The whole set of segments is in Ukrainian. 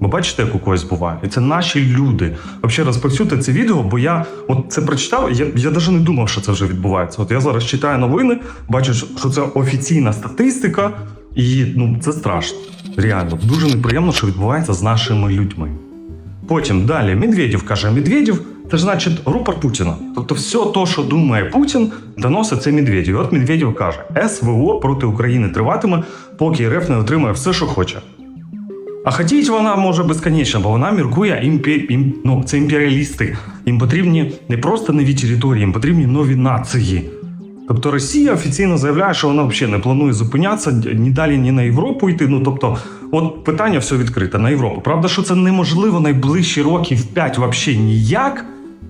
Бо бачите, як у когось буває. І це наші люди. Взагалі розповсюдьте це відео, бо я от це прочитав, я, я навіть не думав, що це вже відбувається. От я зараз читаю новини, бачу, що це офіційна статистика, і ну це страшно. Реально, дуже неприємно, що відбувається з нашими людьми. Потім далі Медведєв каже: Медведєв це ж значить рупор Путіна. Тобто, все то, що думає Путін, доносить це Медведєв. І От Медведєв каже: СВО проти України триватиме, поки РФ не отримає все, що хоче. А хотіть вона може безконечно, бо вона міркує імпі... ім... ну, це імперіалісти. Їм потрібні не просто нові території, їм потрібні нові нації. Тобто Росія офіційно заявляє, що вона взагалі не планує зупинятися ні далі, ні на Європу йти. Ну тобто, от питання все відкрите на Європу. Правда, що це неможливо найближчі років 5 взагалі ніяк.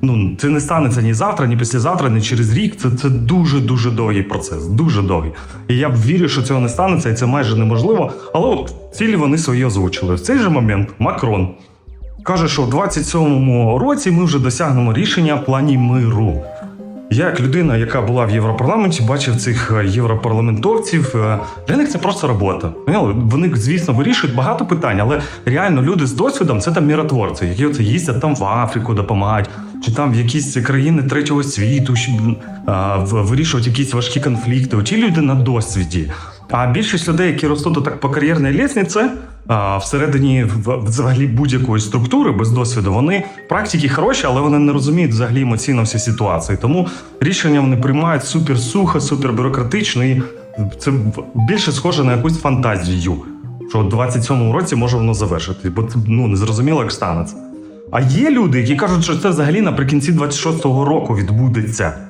Ну це не станеться ні завтра, ні післязавтра, ні через рік. Це, це дуже дуже довгий процес, дуже довгий. І я б вірю, що цього не станеться, і це майже неможливо. Але от цілі вони свої озвучили. В цей же момент Макрон каже, що в 27-му році ми вже досягнемо рішення в плані миру. Як людина, яка була в Європарламенті, бачив цих європарламенторців. європарламентовців. е, Для них це просто робота. Вони, звісно, вирішують багато питань, але реально люди з досвідом це там міротворці, які оце їздять там в Африку, допомагають, чи там в якісь країни третього світу, щоб а, вирішувати якісь важкі конфлікти. Ті люди на досвіді. А більшість людей, які ростуть так по кар'єрній лісниці, всередині взагалі будь-якої структури без досвіду, вони практики хороші, але вони не розуміють взагалі емоційно всі ситуації. Тому рішення вони приймають супер сухо, супер бюрократично, і це більше схоже на якусь фантазію, що в 27-му році може воно завершити, бо це ну не зрозуміло, як станеться. А є люди, які кажуть, що це взагалі наприкінці 26-го року відбудеться.